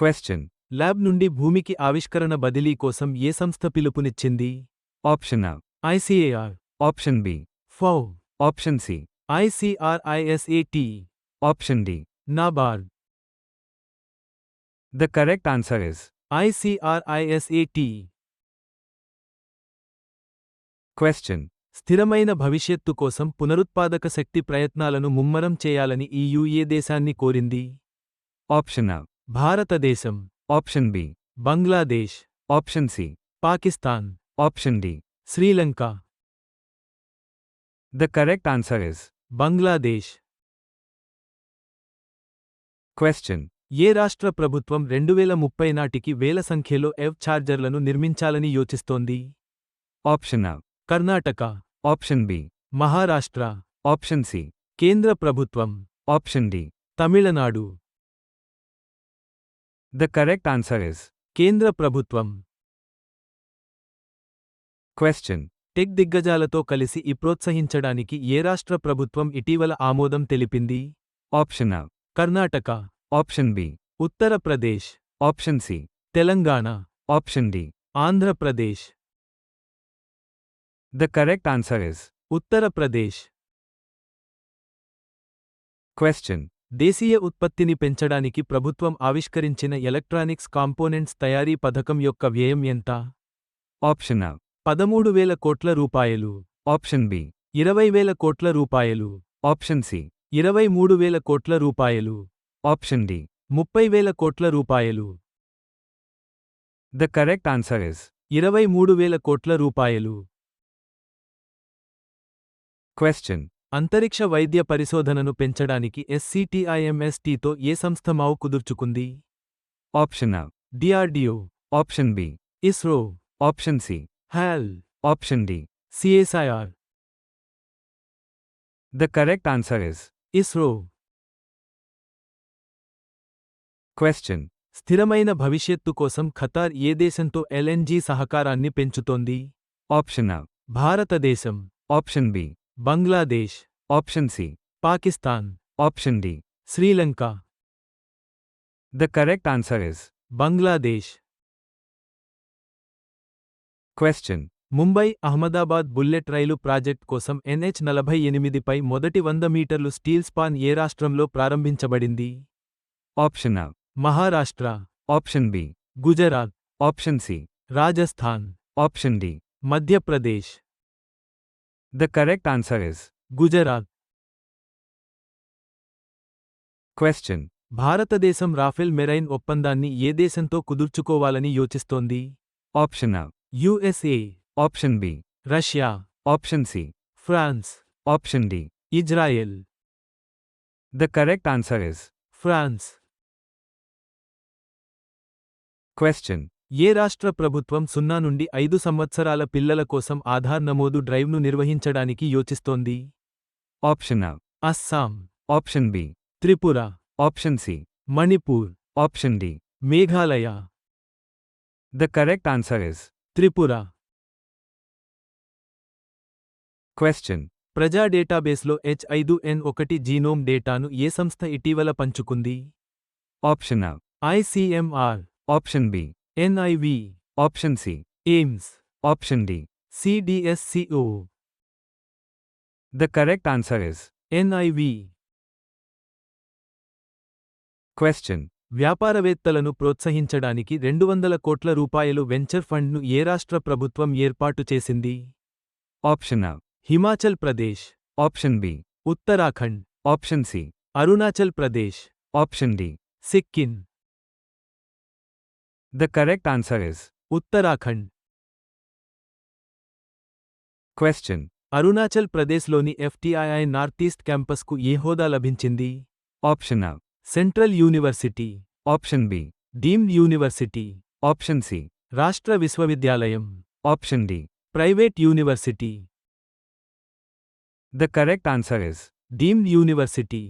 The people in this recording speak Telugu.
Question. ల్యాబ్ నుండి భూమికి ఆవిష్కరణ బదిలీ కోసం ఏ సంస్థ పిలుపునిచ్చింది Option A. ICAR Option B. ఫౌ Option C. ICRISAT Option D. NABARD The correct answer is ICRISAT Question. స్థిరమైన భవిష్యత్తు కోసం పునరుత్పాదక శక్తి ప్రయత్నాలను ముమ్మరం చేయాలని ఈయూ ఏ దేశాన్ని కోరింది Option A. భారతదేశం option B Bangladesh option C Pakistan option D Sri Lanka. The correct answer is Bangladesh. Question ఏ రాష్ట్ర ప్రభుత్వం రెండువేల ముప్పై నాటికి వేల సంఖ్యలో ఎవ్ ఛార్జర్లను నిర్మించాలని యోచిస్తోంది? Option A. Karnataka. Option B Maharashtra. Option C కేంద్ర ప్రభుత్వం. Option D Tamil Nadu. The correct answer is కేంద్ర ప్రభుత్వం Question. టెక్ దిగ్గజాలతో కలిసి ఈ ప్రోత్సహించడానికి ఏ రాష్ట్ర ప్రభుత్వం ఇటీవల ఆమోదం తెలిపింది A. Karnataka Option B. Uttar Pradesh Option C. Telangana Option D. Andhra Pradesh The correct answer is Uttar Pradesh Question. దేశీయ ఉత్పత్తిని పెంచడానికి ప్రభుత్వం ఆవిష్కరించిన ఎలక్ట్రానిక్స్ కాంపోనెంట్స్ తయారీ పథకం యొక్క వ్యయం ఎంత A. పదమూడు వేల కోట్ల రూపాయలు Option B. ఇరవై వేల కోట్ల రూపాయలు Option C. ఇరవై మూడు వేల కోట్ల రూపాయలు Option D. ముప్పై వేల కోట్ల రూపాయలు The correct answer is ఇరవై మూడు వేల కోట్ల రూపాయలు Question. అంతరిక్ష వైద్య పరిశోధనను పెంచడానికి ఎస్సిటిఐఎంఎస్టితో ఏ సంస్థ మావు కుదుర్చుకుంది Option A. DRDO Option B. ISRO Option C. HAL Option D. CSIR The correct answer is ISRO Question. స్థిరమైన భవిష్యత్తు కోసం ఖతార్ ఏ దేశంతో ఎల్ఎన్జీ సహకారాన్ని పెంచుతోంది Option A. భారతదేశం Option B. Bangladesh Option C. Pakistan Option D. Sri Lanka The correct answer is Bangladesh Question. Mumbai Ahmedabad bullet rail project కోసం ఎన్హెచ్ నలభై ఎనిమిదిపై మొదటి వంద మీటర్లు స్టీల్ స్పాన్ ఏ రాష్ట్రంలో ప్రారంభించబడింది Option A. Maharashtra Option B. Gujarat Option C. Rajasthan Option D. Madhya Pradesh The correct answer is Gujarat Question. భారతదేశం రాఫెల్ మెరైన్ ఒప్పందాన్ని ఏ దేశంతో కుదుర్చుకోవాలని యోచిస్తోంది Option A. USA Option B. Russia Option C. France Option D. Israel The correct answer is France Question. ఏ రాష్ట్ర ప్రభుత్వం సున్నా నుండి ఐదు సంవత్సరాల పిల్లల కోసం ఆధార్ నమోదు డ్రైవ్ను నిర్వహించడానికి యోచిస్తోంది A. Assam Option B. Tripura Option C. Manipur Option D. Meghalaya The correct answer is Tripura Question. ప్రజా డేటాబేస్లో హెచ్ ఐదు ఎన్ ఒకటి జీనోమ్ డేటాను ఏ సంస్థ ఇటీవల పంచుకుంది Option A. ICMR Option B. NIV Option C. AIIMS Option D. CDSCO The correct answer is NIV Question. వ్యాపారవేత్తలను ప్రోత్సహించడానికి రెండు వందల కోట్ల రూపాయలు వెంచర్ ఫండ్ను ఏ రాష్ట్ర ప్రభుత్వం ఏర్పాటు చేసింది Option A. Himachal Pradesh Option B. Uttarakhand Option C. Arunachal Pradesh Option D. Sikkim The correct answer is Uttarakhand Question. Arunachal ప్రదేశ్లోని ఎఫ్టిఐఐ నార్తీస్ట్ క్యాంపస్కు ఏ హోదా లభించింది Option A. Central university Option B. Deemed university Option C. రాష్ట్ర విశ్వవిద్యాలయం Option D. Private university The correct answer is deemed university